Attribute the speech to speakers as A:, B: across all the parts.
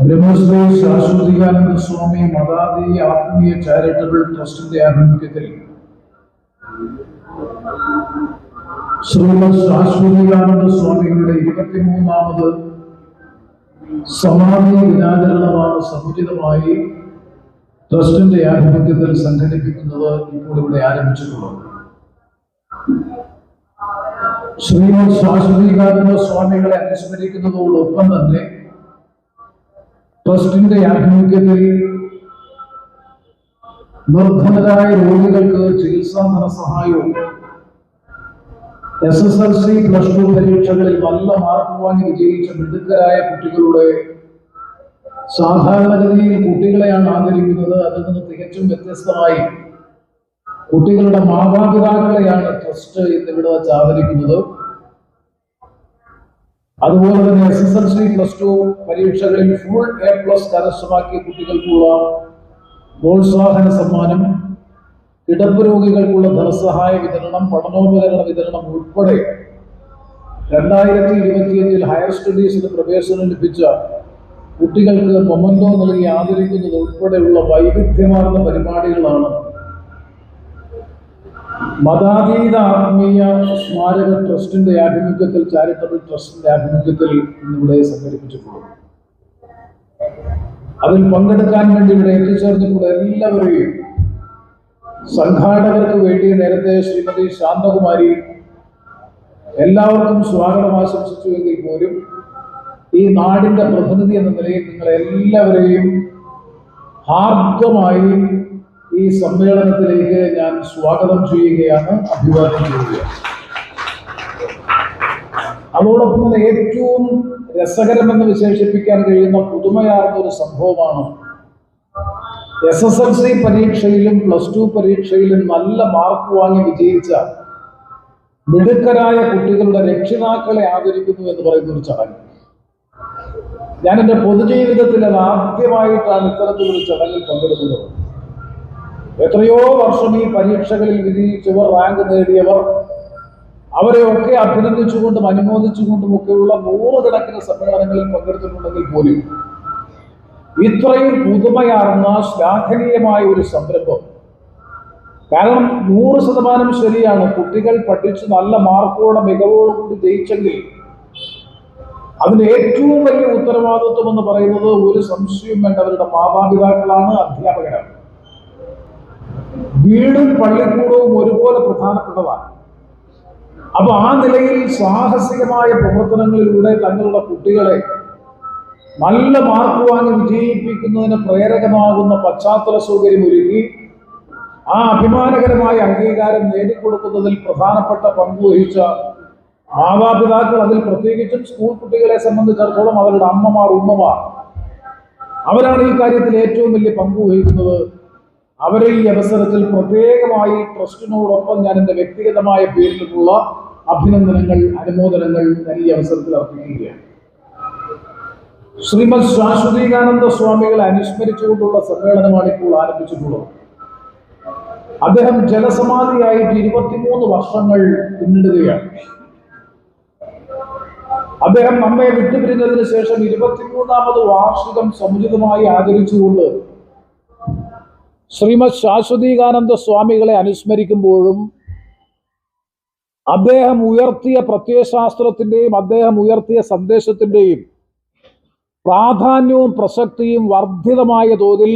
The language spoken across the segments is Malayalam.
A: ബ്രഹ്മശ്രീ ശാശ്വതികാനന്ദ സ്വാമി മതാദി ആത്മീയ ചാരിറ്റബിൾ ട്രസ്റ്റിന്റെ ആഭിമുഖ്യത്തിൽ ശ്രീമദ് ശാശ്വതികാനന്ദ സ്വാമികളുടെ ഇരുപത്തിമൂന്നാമത് സമാധി ദിനാചരണമാണ് സമുചിതമായി ട്രസ്റ്റിന്റെ ആഭിമുഖ്യത്തിൽ സംഘടിപ്പിക്കുന്നത് ഇപ്പോൾ ഇവിടെ ആരംഭിച്ചിട്ടുള്ളത്. ശ്രീമദ് ശാശ്വതികാനന്ദ സ്വാമികളെ അനുസ്മരിക്കുന്നതോടൊപ്പം തന്നെ ട്രസ്റ്റിന്റെ ആഭിമുഖ്യത്തിൽ നിർധനരായ രോഗികൾക്ക് ചികിത്സാ ധനസഹായവും S S L C plus two പരീക്ഷകളിൽ നല്ല മാർക്ക് വാങ്ങി വിജയിച്ച മിടുക്കരായ കുട്ടികളുടെ സാധാരണഗതിയിൽ കുട്ടികളെയാണ് ആദരിക്കുന്നത്. അതിൽ നിന്ന് തികച്ചും വ്യത്യസ്തമായി കുട്ടികളുടെ മാതാപിതാക്കളെയാണ് ട്രസ്റ്റ് എന്നിവിടെ വെച്ച് ആദരിക്കുന്നത്. അതുപോലെ തന്നെ S S L C plus two പരീക്ഷകളിൽ ഫുൾ എ പ്ലസ് കരസ്ഥമാക്കിയ കുട്ടികൾക്കുള്ള പ്രോത്സാഹന സമ്മാനം കിടപ്പ് രോഗികൾക്കുള്ള ധനസഹായ വിതരണം പഠനോപകരണ വിതരണം ഉൾപ്പെടെ രണ്ടായിരത്തി ഇരുപത്തിയഞ്ചിൽ ഹയർ സ്റ്റഡീസിന് പ്രവേശനം ലഭിച്ച കുട്ടികൾക്ക് മൊമന്റോ നൽകി ആദരിക്കുന്നത് ഉൾപ്പെടെയുള്ള വൈവിധ്യമാർന്ന പരിപാടികളാണ് മതാതീത ആത്മീയ സ്മാരക ട്രസ്റ്റിന്റെ ആഭിമുഖ്യത്തിൽ ചാരിറ്റബിൾ ട്രസ്റ്റിന്റെ ആഭിമുഖ്യത്തിൽ ഇന്നിവിടെ സംഘടിപ്പിച്ചിട്ടുള്ളത്. അതിൽ പങ്കെടുക്കാൻ വേണ്ടി ഇവിടെ എത്തിച്ചേർന്നിട്ടുള്ള എല്ലാവരെയും സംഘാടകർക്ക് വേണ്ടി നേരത്തെ ശ്രീമതി ശാന്തകുമാരി എല്ലാവർക്കും സ്വാഗതം ആശംസിച്ചുവെങ്കിൽ പോലും ഈ നാടിന്റെ പ്രതിനിധി എന്ന നിലയിൽ നിങ്ങളെ എല്ലാവരെയും ഹാർദമായി ഈ സമ്മേളനത്തിലേക്ക് ഞാൻ സ്വാഗതം ചെയ്യുകയാണ് അഭിവാദ്യം ചെയ്യുകയാണ്. അതോടൊപ്പം തന്നെ ഏറ്റവും രസകരമെന്ന് വിശേഷിപ്പിക്കാൻ കഴിയുന്ന പുതുമയാർന്ന ഒരു സംഭവമാണ്. എസ് എസ് എൽ സി പരീക്ഷയിലും പ്ലസ് ടു പരീക്ഷയിലും നല്ല മാർക്ക് വാങ്ങി വിജയിച്ച മിടുക്കരായ കുട്ടികളുടെ രക്ഷിതാക്കളെ ആദരിക്കുന്നു എന്ന് പറയുന്ന ഒരു ചടങ്ങ്. ഞാൻ എന്റെ പൊതുജീവിതത്തിൽ അത് ആദ്യമായിട്ടാണ് ഇത്തരത്തിലൊരു ചടങ്ങിൽ പങ്കെടുക്കുന്നത്. എത്രയോ വർഷം ഈ പരീക്ഷകളിൽ വിജയിച്ചവർ റാങ്ക് നേടിയവർ അവരെയൊക്കെ അഭിനന്ദിച്ചുകൊണ്ടും അനുമോദിച്ചുകൊണ്ടും ഒക്കെയുള്ള നൂറുകണക്കിന് സമ്മേളനങ്ങളിൽ പങ്കെടുത്തിട്ടുണ്ടെങ്കിൽ പോലും ഇത്രയും പുതുമയാർന്ന ശ്ലാഘനീയമായ ഒരു സംരംഭം. കാരണം നൂറ് ശതമാനം ശരിയാണ്. കുട്ടികൾ പഠിച്ച് നല്ല മാർക്കോടെ മികവോടുകൂടി ജയിച്ചെങ്കിൽ അതിന് ഏറ്റവും വലിയ ഉത്തരവാദിത്വം എന്ന് പറയുന്നത് ഒരു സംശയവും വേണ്ട അവരുടെ മാതാപിതാക്കളാണ് അധ്യാപകരാണ്. വീടും പള്ളിക്കൂടവും ഒരുപോലെ പ്രധാനപ്പെട്ടതാണ്. അപ്പൊ ആ നിലയിൽ സാഹസികമായ പ്രവർത്തനങ്ങളിലൂടെ തങ്ങളുടെ കുട്ടികളെ നല്ല മാർക്ക് വാങ്ങി വിജയിപ്പിക്കുന്നതിന് പ്രേരകമാകുന്ന പശ്ചാത്തല സൗകര്യം ഒരുക്കി ആ അഭിമാനകരമായ അംഗീകാരം നേടിക്കൊടുക്കുന്നതിൽ പ്രധാനപ്പെട്ട പങ്കുവഹിച്ച മാതാപിതാക്കൾ അതിൽ പ്രത്യേകിച്ചും സ്കൂൾ കുട്ടികളെ സംബന്ധിച്ചിടത്തോളം അവരുടെ അമ്മമാർ ഉമ്മമാർ അവരാണ് ഈ കാര്യത്തിൽ ഏറ്റവും വലിയ പങ്കുവഹിക്കുന്നത് അവരെ ഈ അവസരത്തിൽ പ്രത്യേകമായി ട്രസ്റ്റിനോടൊപ്പം ഞാൻ എന്റെ വ്യക്തിഗതമായ പേരിലുള്ള അഭിനന്ദനങ്ങൾ അനുമോദനങ്ങൾ ഞാൻ ഈ അവസരത്തിൽ അർപ്പിക്കുകയാണ്. ശ്രീമദ് ശാശ്വതീകാനന്ദ സ്വാമികളെ അനുസ്മരിച്ചുകൊണ്ടുള്ള സമ്മേളനമാണ് ഇപ്പോൾ ആരംഭിച്ചിട്ടുള്ളത്. അദ്ദേഹം ജലസമാധിയായിട്ട് ഇരുപത്തിമൂന്ന് വർഷങ്ങൾ പിന്നിടുകയാണ്. അദ്ദേഹം നമ്മെ വിട്ടുപിരിഞ്ഞതിന് ശേഷം ഇരുപത്തിമൂന്നാമത് വാർഷികം സമുചിതമായി ആചരിച്ചുകൊണ്ട് ശ്രീമദ് ശാശ്വതീകാനന്ദ സ്വാമികളെ അനുസ്മരിക്കുമ്പോഴും അദ്ദേഹം ഉയർത്തിയ പ്രത്യയശാസ്ത്രത്തിന്റെയും അദ്ദേഹം ഉയർത്തിയ സന്ദേശത്തിന്റെയും പ്രാധാന്യവും പ്രസക്തിയും വർദ്ധിതമായ തോതിൽ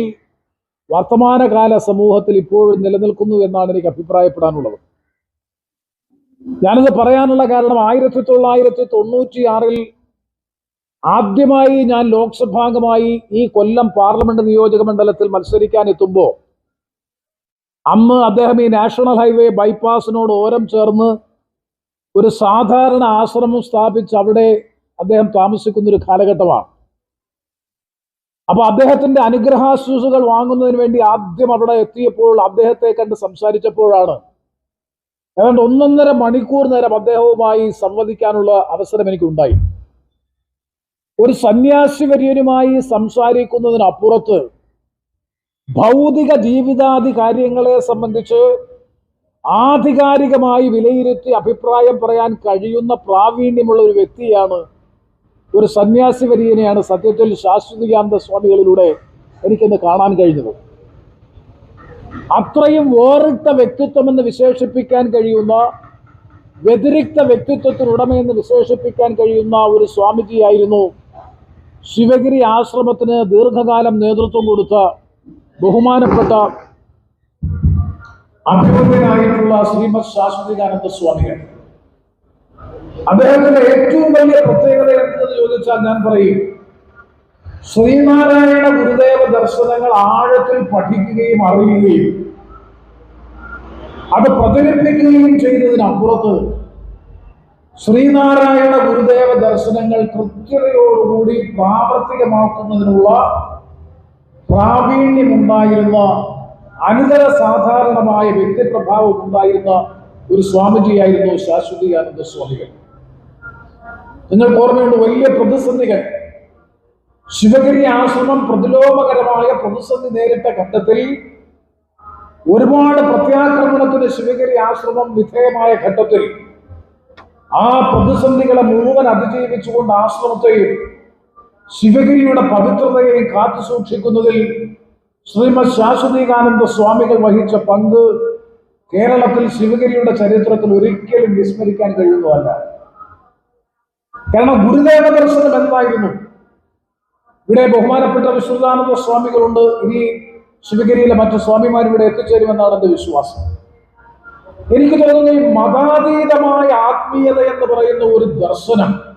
A: വർത്തമാനകാല സമൂഹത്തിൽ ഇപ്പോഴും നിലനിൽക്കുന്നു എന്നാണ് എനിക്ക് അഭിപ്രായപ്പെടാനുള്ളത്. ഞാനിത് പറയാനുള്ള കാരണം ആയിരത്തി തൊള്ളായിരത്തി തൊണ്ണൂറ്റിയാറിൽ ആദ്യമായി ഞാൻ ലോക്സഭാംഗമായി ഈ കൊല്ലം പാർലമെന്റ് നിയോജക മണ്ഡലത്തിൽ മത്സരിക്കാൻ എത്തുമ്പോൾ അന്ന് അദ്ദേഹം ഈ നാഷണൽ ഹൈവേ ബൈപ്പാസിനോട് ഓരം ചേർന്ന് ഒരു സാധാരണ ആശ്രമം സ്ഥാപിച്ച് അവിടെ അദ്ദേഹം താമസിക്കുന്ന ഒരു കാലഘട്ടമാണ്. അപ്പൊ അദ്ദേഹത്തിന്റെ അനുഗ്രഹാശ്രൂസുകൾ വാങ്ങുന്നതിന് വേണ്ടി ആദ്യം അവിടെ എത്തിയപ്പോൾ അദ്ദേഹത്തെ കണ്ട് സംസാരിച്ചപ്പോഴാണ്. ഏതാണ്ട് ഒന്നൊന്നര മണിക്കൂർ നേരം അദ്ദേഹവുമായി സംവദിക്കാനുള്ള അവസരം എനിക്ക് ഉണ്ടായി ഒരു സന്യാസി വര്യനുമായി സംസാരിക്കുന്നതിനപ്പുറത്ത് ഭൗതിക ജീവിതാദി കാര്യങ്ങളെ സംബന്ധിച്ച് ആധികാരികമായി വിലയിരുത്തി അഭിപ്രായം പറയാൻ കഴിയുന്ന പ്രാവീണ്യമുള്ള ഒരു വ്യക്തിയാണ് ഒരു സന്യാസി വരിയനെയാണ് സത്യത്തിൽ ശാശ്വതികാന്ത സ്വാമികളിലൂടെ എനിക്കിന്ന് കാണാൻ കഴിഞ്ഞത്. അത്രയും വേറിട്ട വ്യക്തിത്വം എന്ന് വിശേഷിപ്പിക്കാൻ കഴിയുന്ന വ്യതിരിക്ത വ്യക്തിത്വത്തിനുടമയെന്ന് വിശേഷിപ്പിക്കാൻ കഴിയുന്ന ഒരു സ്വാമിജിയായിരുന്നു ശിവഗിരി ആശ്രമത്തിന് ദീർഘകാലം നേതൃത്വം കൊടുത്ത ബഹുമാനപ്പെട്ട അഭിമുഖനായിട്ടുള്ള ശ്രീമദ് ശാശ്വതികാനന്ദ സ്വാമികൾ. അദ്ദേഹത്തിന്റെ ഏറ്റവും വലിയ പ്രത്യേകത എന്തെന്ന് ചോദിച്ചാൽ ഞാൻ പറയും ശ്രീനാരായണ ഗുരുദേവ ദർശനങ്ങൾ ആഴത്തിൽ പഠിക്കുകയും അറിയുകയും അത് പ്രചരിപ്പിക്കുകയും ചെയ്തതിനപ്പുറത്ത് ശ്രീനാരായണ ഗുരുദേവ ദർശനങ്ങൾ കൃത്യതയോടുകൂടി പ്രാവർത്തികമാക്കുന്നതിനുള്ള പ്രാവീണ്യമുണ്ടായിരുന്ന അനുതര സാധാരണമായ വ്യക്തിപ്രഭാവം ഉണ്ടായിരുന്ന ഒരു സ്വാമിജിയായിരുന്നു ശാശ്വതിയാനന്ദ സ്വാമികൾ. നിങ്ങൾക്ക് ഓർമ്മയുണ്ട് വലിയ പ്രതിസന്ധികൾ. ശിവഗിരി ആശ്രമം പ്രതിലോമകരമായ പ്രതിസന്ധി നേരിട്ട ഘട്ടത്തിൽ ഒരുപാട് പ്രത്യാക്രമണത്തിന് ശിവഗിരി ആശ്രമം വിധേയമായ ഘട്ടത്തിൽ ആ പ്രതിസന്ധികളെ മുഴുവൻ അതിജീവിച്ചുകൊണ്ട് ആശ്രമത്തെയും ശിവഗിരിയുടെ പവിത്രതയെ കാത്തു സൂക്ഷിക്കുന്നതിൽ ശ്രീമദ് ശാശ്വതീകാനന്ദ സ്വാമികൾ വഹിച്ച പങ്ക് കേരളത്തിൽ ശിവഗിരിയുടെ ചരിത്രത്തിൽ ഒരിക്കലും വിസ്മരിക്കാൻ കഴിയുന്നതല്ല. കാരണം ഗുരുദേവ ദർശനം എന്തായിരുന്നു? ഇവിടെ ബഹുമാനപ്പെട്ട വിശ്വദാനന്ദ സ്വാമികളുണ്ട്. ഇനി ശിവഗിരിയിലെ മറ്റു സ്വാമിമാർ ഇവിടെ എത്തിച്ചേരുമെന്നാണ് എന്റെ വിശ്വാസം. എനിക്ക് തോന്നുന്നു മതാതീതമായ ആത്മീയത എന്ന് പറയുന്ന ഒരു ദർശനം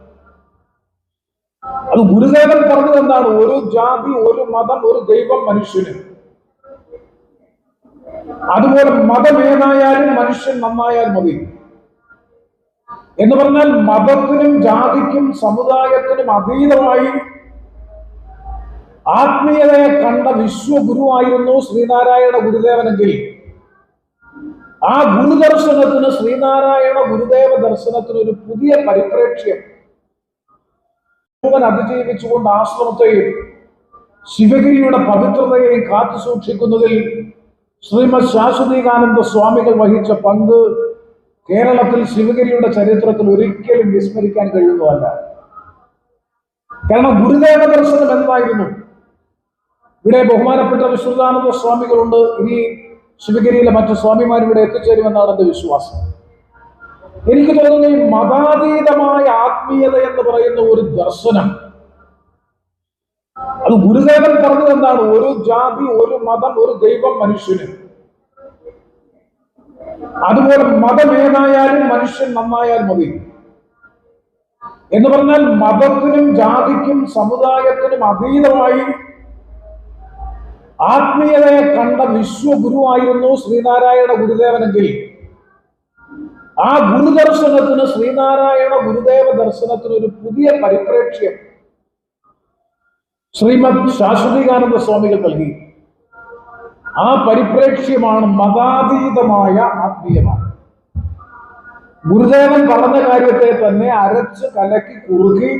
A: അത് ഗുരുദേവൻ പറഞ്ഞത് എന്താണ്? ഒരു ജാതി ഒരു മതം ഒരു ദൈവം മനുഷ്യന്. അതുപോലെ മതം ഏതായാലും മനുഷ്യൻ നന്നായാൽ മതി. എന്ന് പറഞ്ഞാൽ മതത്തിനും ജാതിക്കും സമുദായത്തിനും അതീതമായി ആത്മീയതയെ കണ്ട വിശ്വഗുരുവായിരുന്നു ശ്രീനാരായണ ഗുരുദേവനെങ്കിൽ. ആ ഗുരുദർശനത്തിന് ശ്രീനാരായണ ഗുരുദേവ ദർശനത്തിന് ഒരു പുതിയ പരിപ്രേക്ഷ്യം. മുഴുവൻ അതിജീവിച്ചുകൊണ്ട് ആശ്രമത്തെയും ശിവഗിരിയുടെ പവിത്രതയെയും കാത്തു സൂക്ഷിക്കുന്നതിൽ ശ്രീമദ് ശാശ്വതീകാനന്ദ സ്വാമികൾ വഹിച്ച പങ്ക് കേരളത്തിൽ ശിവഗിരിയുടെ ചരിത്രത്തിൽ ഒരിക്കലും വിസ്മരിക്കാൻ കഴിയുന്നതല്ല. കാരണം ഗുരുദേവ ദർശനം എന്തായിരുന്നു? ഇവിടെ ബഹുമാനപ്പെട്ട വിശ്വദാനന്ദ സ്വാമികളുണ്ട്. ഇനി ശിവഗിരിയിലെ മറ്റു സ്വാമിമാർ ഇവിടെ എത്തിച്ചേരുമെന്നാണ് എന്റെ വിശ്വാസം. എനിക്ക് തോന്നുന്നു ഈ മതാതീതമായ ആത്മീയത എന്ന് പറയുന്ന ഒരു ദർശനം. അത് ഗുരുദേവൻ പറഞ്ഞത് എന്താണ്? ഒരു ജാതി ഒരു മതം ഒരു ദൈവം മനുഷ്യന്. അതുപോലെ മതമേതായാലും മനുഷ്യൻ നന്നായാൽ മതി. എന്ന് പറഞ്ഞാൽ മതത്തിനും ജാതിക്കും സമുദായത്തിനും അതീതമായി ആത്മീയതയെ കണ്ട വിശ്വഗുരുവായിരുന്നു ശ്രീനാരായണ ഗുരുദേവനെങ്കിൽ ആ ഗുരുദർശനത്തിന് ശ്രീനാരായണ ഗുരുദേവ ദർശനത്തിന് ഒരു പുതിയ പരിപ്രേക്ഷ്യം ശ്രീമദ് ശാശ്വതീകാനന്ദ സ്വാമികൾ നൽകി. ആ പരിപ്രേക്ഷ്യമാണ് മതാതീതമായ ആത്മീയമാണ്. ഗുരുദേവൻ പറഞ്ഞ കാര്യത്തെ തന്നെ അരച്ച് കലക്കി കുറുക്കി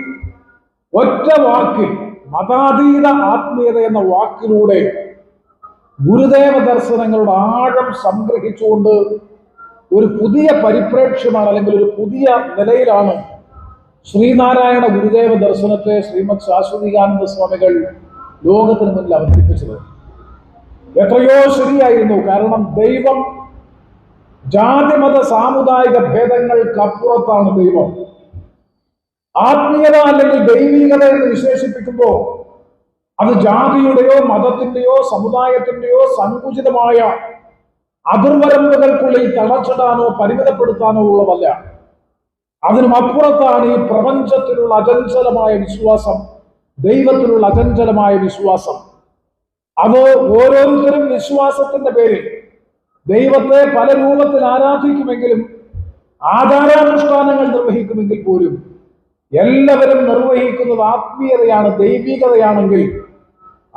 A: ഒറ്റ വാക്കിൽ മതാതീത ആത്മീയത എന്ന വാക്കിലൂടെ ഗുരുദേവ ദർശനങ്ങളുടെ ആഴം സംഗ്രഹിച്ചുകൊണ്ട് ഒരു പുതിയ പരിപ്രേക്ഷ്യമാണ് അല്ലെങ്കിൽ ഒരു പുതിയ നിലയിലാണ് ശ്രീനാരായണ ഗുരുദേവ ദർശനത്തെ ശ്രീമദ് ശാശ്വതികാനന്ദ സ്വാമികൾ ലോകത്തിന് മുന്നിൽ അവതരിപ്പിച്ചത്. എത്രയോ ശരിയായിരുന്നു. കാരണം ദൈവം ജാതിമത സാമുദായിക ഭേദങ്ങൾക്കപ്പുറത്താണ് ദൈവം. ആത്മീയത അല്ലെങ്കിൽ ദൈവികത എന്ന് വിശേഷിപ്പിക്കുമ്പോൾ അത് ജാതിയുടെയോ മതത്തിന്റെയോ സമുദായത്തിന്റെയോ സങ്കുചിതമായ അതിർവരമ്പുകൾക്കുള്ളിൽ തളച്ചിടാനോ പരിമിതപ്പെടുത്താനോ ഉള്ളതല്ല. അതിനും അപ്പുറത്താണ് ഈ പ്രപഞ്ചത്തിലുള്ള അചഞ്ചലമായ വിശ്വാസം ദൈവത്തിലുള്ള അചഞ്ചലമായ വിശ്വാസം. അത് ഓരോരുത്തരും വിശ്വാസത്തിന്റെ പേരിൽ ദൈവത്തെ പല രൂപത്തിൽ ആരാധിക്കുമെങ്കിലും ആചാരാനുഷ്ഠാനങ്ങൾ നിർവഹിക്കുമെങ്കിൽ പോലും എല്ലാവരും നിർവഹിക്കുന്നത് ആത്മീയതയാണ് ദൈവികതയാണെങ്കിൽ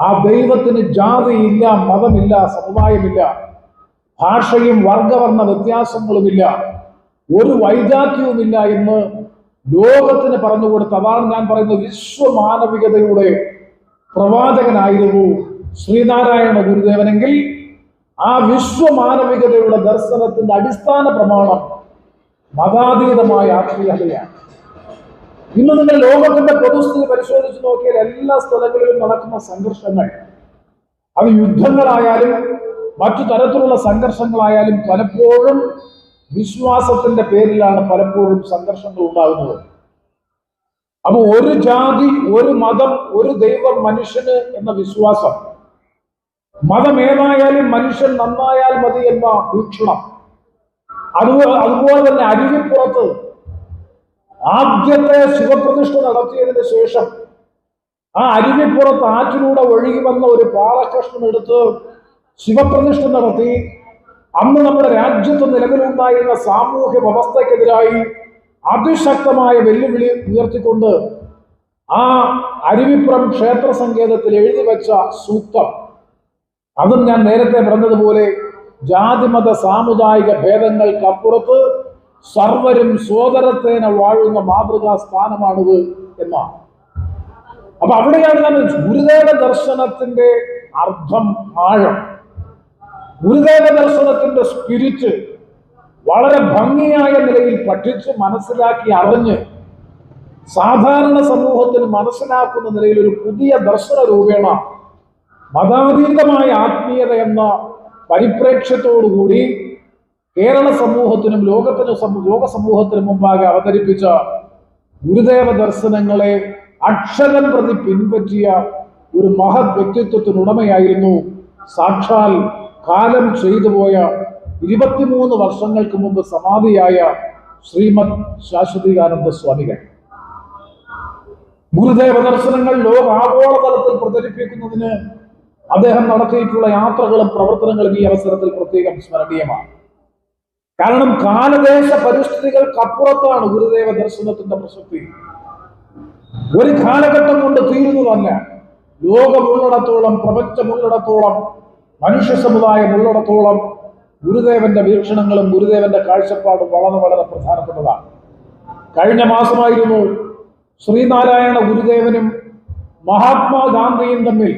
A: ആ ദൈവത്തിന് ജാതിയില്ല മതമില്ല സമുദായമില്ല. ഭാഷയും വർഗവർണ വ്യത്യാസങ്ങളുമില്ല. ഒരു വൈജാത്യവുമില്ല എന്ന് ലോകത്തിന് പറഞ്ഞു കൊടുത്ത അതാണ് ഞാൻ പറയുന്ന വിശ്വമാനവികതയുടെ പ്രവാചകനായിരുന്നു ശ്രീനാരായണ ഗുരുദേവനെങ്കിൽ ആ വിശ്വമാനവികതയുടെ ദർശനത്തിന്റെ അടിസ്ഥാന പ്രമാണം മതാതീതമായ ആത്മീയതയാണ്. ഇന്ന് നിങ്ങൾ ലോകത്തിന്റെ പൊതുസ്ഥിതി പരിശോധിച്ച് നോക്കിയാൽ എല്ലാ സ്ഥലങ്ങളിലും നടക്കുന്ന സംഘർഷങ്ങൾ അത് യുദ്ധങ്ങളായാലും മറ്റു തരത്തിലുള്ള സംഘർഷങ്ങളായാലും പലപ്പോഴും വിശ്വാസത്തിന്റെ പേരിലാണ് പലപ്പോഴും സംഘർഷങ്ങൾ ഉണ്ടാകുന്നത്. അപ്പോൾ ഒരു ജാതി ഒരു മതം ഒരു ദൈവം മനുഷ്യന് എന്ന വിശ്വാസം. മതം ഏതായാലും മനുഷ്യൻ നന്നായാൽ മതി എന്ന വീക്ഷണം. അതുപോലെ അതുപോലെ തന്നെ അരുവിപ്പുറത്ത് ആദ്യത്തെ ശിവപ്രതിഷ്ഠ നടത്തിയതിന് ശേഷം ആ അരുവിപ്പുറത്ത് ആറ്റിലൂടെ ഒഴുകി വന്ന ഒരു പാറക്കഷ്ണം എടുത്ത് ശിവപ്രതിഷ്ഠ നടത്തി അന്ന് നമ്മുടെ രാജ്യത്ത് നിലവിലുണ്ടായിരുന്ന സാമൂഹ്യ വ്യവസ്ഥയ്ക്കെതിരായി അതിശക്തമായ വെല്ലുവിളി ഉയർത്തിക്കൊണ്ട് ആ അരുവിപ്പുറം ക്ഷേത്ര സങ്കേതത്തിൽ എഴുതി വെച്ച സൂക്തം. അതും ഞാൻ നേരത്തെ പറഞ്ഞതുപോലെ ജാതിമത സാമുദായിക ഭേദങ്ങൾക്കപ്പുറത്ത് സർവരും സോദരത്തേന വാഴുന്ന മാതൃകാ സ്ഥാനമാണിത് എന്നാണ്. അപ്പൊ അവിടെയാണ് ഞാൻ ഗുരുദേവ ദർശനത്തിന്റെ അർത്ഥം ആഴം. ഗുരുദേവ ദർശനത്തിന്റെ സ്പിരിറ്റ് വളരെ ഭംഗിയായ നിലയിൽ പഠിച്ച് മനസ്സിലാക്കി അറിഞ്ഞ് സാധാരണ സമൂഹത്തിന് മനസ്സിലാക്കുന്ന നിലയിൽ ഒരു പുതിയ ദർശന രൂപേണ മതാതീതമായ ആത്മീയത എന്ന പരിപ്രേക്ഷ്യത്തോടുകൂടി കേരള സമൂഹത്തിനും ലോകത്തിനും ലോക സമൂഹത്തിനും മുമ്പാകെ അവതരിപ്പിച്ച ഗുരുദേവ ദർശനങ്ങളെ അക്ഷരം പ്രതി പിൻപറ്റിയ ഒരു മഹത് വ്യക്തിത്വത്തിനുടമയായിരുന്നു സാക്ഷാൽ കാലം ചെയ്തു പോയ ഇരുപത്തിമൂന്ന് വർഷങ്ങൾക്ക് മുമ്പ് സമാധിയായ ശ്രീമദ് ശാശ്വതികാനന്ദ സ്വാമികൾ. ഗുരുദേവ ദർശനങ്ങൾ ലോകാഗോള തലത്തിൽ പ്രചരിപ്പിക്കുന്നതിന് അദ്ദേഹം നടത്തിയിട്ടുള്ള യാത്രകളും പ്രവർത്തനങ്ങളും ഈ അവസരത്തിൽ പ്രത്യേകം സ്മരണീയമാണ്. കാരണം കാലദേശ പരിസ്ഥിതികൾക്കപ്പുറത്താണ് ഗുരുദേവ ദർശനത്തിന്റെ പ്രസക്തി. ഒരു കാലഘട്ടം കൊണ്ട് തീരുന്നതല്ല. ലോകമുള്ളിടത്തോളം പ്രപഞ്ചമുള്ളിടത്തോളം മനുഷ്യ സമുദായം ഉള്ളിടത്തോളം ഗുരുദേവന്റെ വീക്ഷണങ്ങളും ഗുരുദേവന്റെ കാഴ്ചപ്പാടും വളരെ വളരെ പ്രധാനപ്പെട്ടതാണ്. കഴിഞ്ഞ മാസമായിരുന്നു ശ്രീനാരായണ ഗുരുദേവനും മഹാത്മാഗാന്ധിയും തമ്മിൽ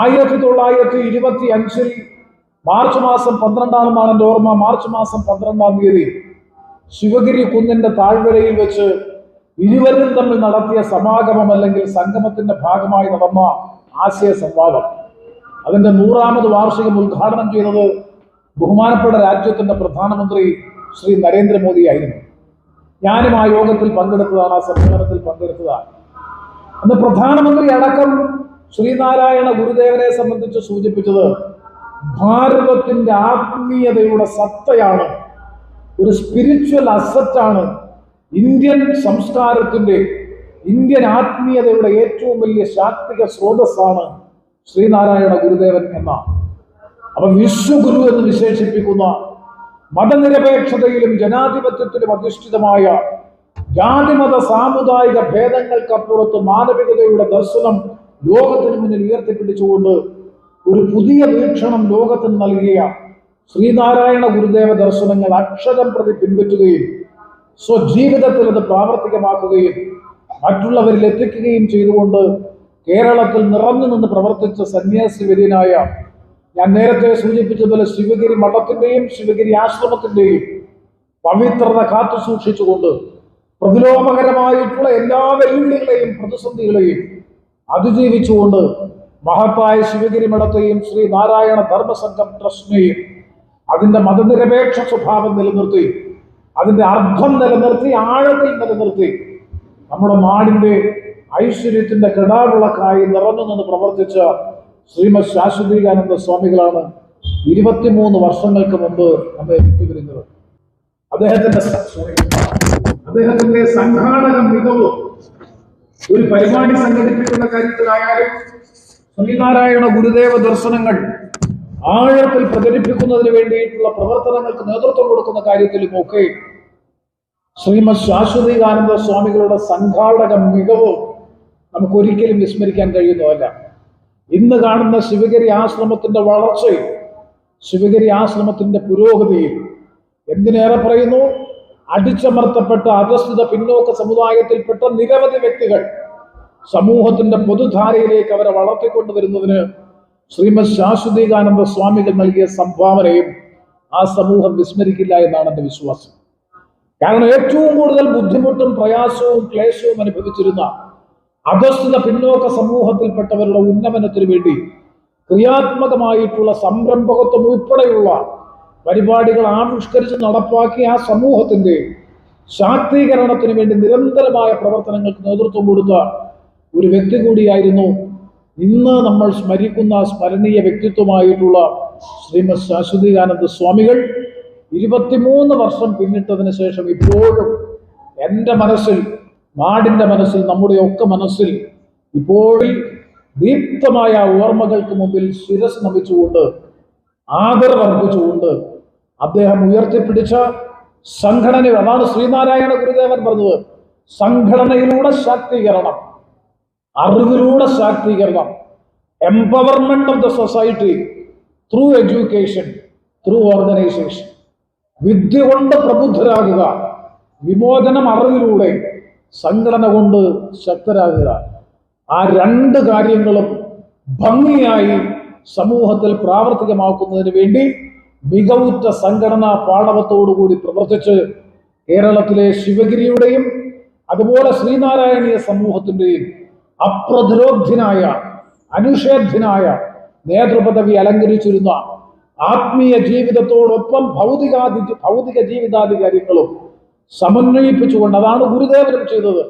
A: ആയിരത്തി തൊള്ളായിരത്തി ഇരുപത്തി അഞ്ചിൽ മാർച്ച് മാസം പന്ത്രണ്ടാമാണ് എന്റെ ഓർമ്മ. മാർച്ച് മാസം പന്ത്രണ്ടാം തീയതി ശിവഗിരി കുന്നിന്റെ താഴ്വരയിൽ വെച്ച് ഇരുവരും തമ്മിൽ നടത്തിയ സമാഗമം അല്ലെങ്കിൽ സംഗമത്തിന്റെ ഭാഗമായി നടന്ന ആശയ സംവാദം. അതിന്റെ നൂറാമത് വാർഷികം ഉദ്ഘാടനം ചെയ്തത് ബഹുമാനപ്പെട്ട രാജ്യത്തിന്റെ പ്രധാനമന്ത്രി ശ്രീ നരേന്ദ്രമോദിയായിരുന്നു ഞാനും ആ യോഗത്തിൽ പങ്കെടുത്തതാണ് ആ സമ്മേളനത്തിൽ പങ്കെടുത്തതാണ്. അന്ന് പ്രധാനമന്ത്രി അടക്കം ശ്രീനാരായണ ഗുരുദേവനെ സംബന്ധിച്ച് സൂചിപ്പിച്ചത് ഭാരതത്തിന്റെ ആത്മീയതയുടെ സത്തയാണ് ഒരു സ്പിരിച്വൽ അസറ്റാണ് ഇന്ത്യൻ സംസ്കാരത്തിന്റെ ഇന്ത്യൻ ആത്മീയതയുടെ ഏറ്റവും വലിയ ശാക്തിക സ്രോതസ്സാണ് ശ്രീനാരായണ ഗുരുദേവൻ എന്ന അപ്പൊ വിശ്വഗുരു എന്ന് വിശേഷിപ്പിക്കുന്ന മതനിരപേക്ഷതയിലും ജനാധിപത്യത്തിലും അധിഷ്ഠിതമായ ജാതിമത സാമുദായിക ഭേദങ്ങൾക്കപ്പുറത്ത് മാനവികതയുടെ ദർശനം ലോകത്തിന് മുന്നിൽ ഉയർത്തിപ്പിടിച്ചുകൊണ്ട് ഒരു പുതിയ വീക്ഷണം ലോകത്തിന് നൽകിയ ശ്രീനാരായണ ഗുരുദേവ ദർശനങ്ങൾ അക്ഷരം പ്രതി പിൻപറ്റുകയും സ്വജീവിതത്തിൽ അത് പ്രാവർത്തികമാക്കുകയും മറ്റുള്ളവരിൽ എത്തിക്കുകയും ചെയ്തുകൊണ്ട് കേരളത്തിൽ നിറഞ്ഞു നിന്ന് പ്രവർത്തിച്ച സന്യാസി വര്യനായ ഞാൻ നേരത്തെ സൂചിപ്പിച്ചതുപോലെ ശിവഗിരി മഠത്തിന്റെയും ശിവഗിരി ആശ്രമത്തിന്റെയും പവിത്രത കാത്തു സൂക്ഷിച്ചുകൊണ്ട് പ്രതിലോമകരമായിട്ടുള്ള എല്ലാ വെല്ലുവിളികളെയും പ്രതിസന്ധികളെയും അതിജീവിച്ചുകൊണ്ട് മഹത്തായ ശിവഗിരി മഠത്തെയും ശ്രീ നാരായണ ധർമ്മസംഘം ട്രസ്റ്റിനെയും അതിന്റെ മതനിരപേക്ഷ സ്വഭാവം നിലനിർത്തി അതിന്റെ അർത്ഥം നിലനിർത്തി ആഴത്തിൽ നിലനിർത്തി നമ്മുടെ നാടിന്റെ ഐശ്വര്യത്തിന്റെ കിടാവിളക്കായി നിറഞ്ഞു നിന്ന് പ്രവർത്തിച്ച ശ്രീമദ് ശാശ്വതീകാനന്ദ സ്വാമികളാണ് ഇരുപത്തിമൂന്ന് വർഷങ്ങൾക്ക് മുമ്പ് നമ്മെ വിട്ടുപിരിഞ്ഞത് അദ്ദേഹത്തിന്റെ അദ്ദേഹത്തിന്റെ സംഘാടക മികവ്. ഒരു പരിപാടി സംഘടിപ്പിക്കുന്ന കാര്യത്തിലായാലും ശ്രീനാരായണ ഗുരുദേവ ദർശനങ്ങൾ ആഴത്തിൽ പ്രചരിപ്പിക്കുന്നതിന് വേണ്ടിയിട്ടുള്ള പ്രവർത്തനങ്ങൾക്ക് നേതൃത്വം കൊടുക്കുന്ന കാര്യത്തിലും ഒക്കെ ശ്രീമദ് ശാശ്വതീകാനന്ദ സ്വാമികളുടെ സംഘാടക മികവ് നമുക്ക് ഒരിക്കലും വിസ്മരിക്കാൻ കഴിയുന്നതല്ല. ഇന്ന് കാണുന്ന ശിവഗിരി ആശ്രമത്തിന്റെ വളർച്ചയും ശിവഗിരി ആശ്രമത്തിന്റെ പുരോഗതിയും എന്തിനേറെ പറയുന്നു? അടിച്ചമർത്തപ്പെട്ട അധസ്ഥിത പിന്നോക്ക സമുദായത്തിൽപ്പെട്ട നിരവധി വ്യക്തികൾ സമൂഹത്തിന്റെ പൊതുധാരയിലേക്ക് അവരെ വളർത്തിക്കൊണ്ടുവരുന്നതിന് ശ്രീമദ് ശാശ്വതീകാനന്ദ സ്വാമികൾ നൽകിയ സംഭാവനയും ആ സമൂഹം വിസ്മരിക്കില്ല എന്നാണ് എന്റെ വിശ്വാസം. കാരണം ഏറ്റവും കൂടുതൽ ബുദ്ധിമുട്ടും പ്രയാസവും ക്ലേശവും അനുഭവിച്ചിരുന്ന അധസ്ഥിത പിന്നോക്ക സമൂഹത്തിൽപ്പെട്ടവരുടെ ഉന്നമനത്തിന് വേണ്ടി ക്രിയാത്മകമായിട്ടുള്ള സംരംഭകത്വം ഉൾപ്പെടെയുള്ള പരിപാടികൾ ആവിഷ്കരിച്ച് നടപ്പാക്കി ആ സമൂഹത്തിന്റെ ശാക്തീകരണത്തിന് വേണ്ടി നിരന്തരമായ പ്രവർത്തനങ്ങൾക്ക് നേതൃത്വം കൊടുത്ത ഒരു വ്യക്തി കൂടിയായിരുന്നു ഇന്ന് നമ്മൾ സ്മരിക്കുന്ന സ്മരണീയ വ്യക്തിത്വമായിട്ടുള്ള ശ്രീമത് ശാശ്വതികാനന്ദ സ്വാമികൾ. ഇരുപത്തിമൂന്ന് വർഷം പിന്നിട്ടതിന് ശേഷം ഇപ്പോഴും എന്റെ മനസ്സിൽ നാടിന്റെ മനസ്സിൽ നമ്മുടെയൊക്കെ മനസ്സിൽ ഇപ്പോഴും ദീപ്തമായ ഓർമ്മകൾക്ക് മുമ്പിൽ ശിരസ് നമിച്ചുകൊണ്ട് ആദരവർപ്പിച്ചുകൊണ്ട് അദ്ദേഹം ഉയർത്തിപ്പിടിച്ച സംഘടന അതാണ് ശ്രീനാരായണ ഗുരുദേവൻ പറഞ്ഞത് സംഘടനയിലൂടെ ശാക്തീകരണം അറിവിലൂടെ ശാക്തീകരണം empowerment of the society through education through organisation വിദ്യ കൊണ്ട് പ്രബുദ്ധരാകുക വിമോചനം അറിവിലൂടെ സംഘടന കൊണ്ട് ശക്തരാകുക. ആ രണ്ട് കാര്യങ്ങളും ഭംഗിയായി സമൂഹത്തിൽ പ്രാവർത്തികമാക്കുന്നതിന് വേണ്ടി മികവുറ്റ സംഘടനാ പാടവത്തോടുകൂടി പ്രവർത്തിച്ച് കേരളത്തിലെ ശിവഗിരിയുടെയും അതുപോലെ ശ്രീനാരായണീയ സമൂഹത്തിന്റെയും അപ്രതിരോധ്യനായ അനുഷേധ്യനായ നേതൃപദവി അലങ്കരിച്ചിരുന്ന ആത്മീയ ജീവിതത്തോടൊപ്പം ഭൗതികാധി ഭൗതിക ജീവിതാധികാരികളും സമന്വയിപ്പിച്ചുകൊണ്ട് അതാണ് ഗുരുദേവനും ചെയ്തത്.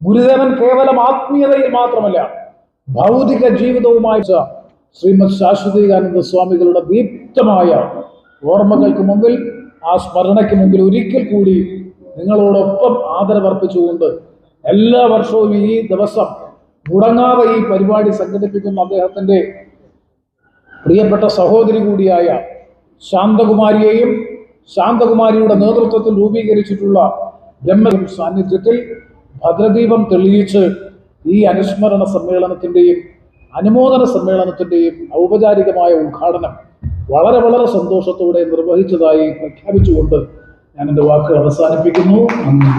A: ഗുരുദേവൻ കേവലം ആത്മീയതയിൽ മാത്രമല്ല ഭൗതിക ജീവിതവുമായി ശ്രീമദ് ശാശ്വതീകാനന്ദ സ്വാമികളുടെ ദീപ്തമായ ഓർമ്മകൾക്ക് മുമ്പിൽ ആ സ്മരണയ്ക്ക് മുമ്പിൽ ഒരിക്കൽ കൂടി നിങ്ങളോടൊപ്പം ആദരവർപ്പിച്ചുകൊണ്ട് എല്ലാ വർഷവും ഈ ദിവസം മുടങ്ങാതെ ഈ പരിപാടി സംഘടിപ്പിക്കുന്ന അദ്ദേഹത്തിന്റെ പ്രിയപ്പെട്ട സഹോദരി കൂടിയായ ശാന്തകുമാരിയെയും ശാന്തകുമാരിയുടെ നേതൃത്വത്തിൽ രൂപീകരിച്ചിട്ടുള്ള ബ്രഹ്മ സാന്നിധ്യത്തിൽ ഭദ്രദീപം തെളിയിച്ച് ഈ അനുസ്മരണ സമ്മേളനത്തിന്റെയും അനുമോദന സമ്മേളനത്തിന്റെയും ഔപചാരികമായ ഉദ്ഘാടനം വളരെ വളരെ സന്തോഷത്തോടെ നിർവഹിച്ചതായി പ്രഖ്യാപിച്ചുകൊണ്ട് ഞാൻ എന്റെ വാക്കുകൾ അവസാനിപ്പിക്കുന്നു. നന്ദി.